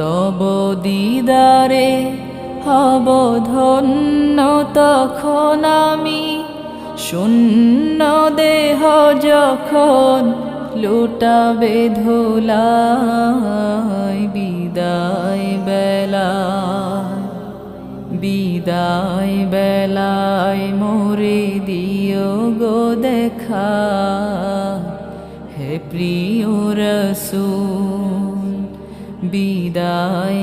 তব দিদারে হব ধন্য তখন আমি। শূন্য দেহ যখন লুটাবে ধুলাই, বিদায় বেলায় বিদায় বেলায় মোরে দিও গো দেখা। হে প্রিয় রসূল বিদায়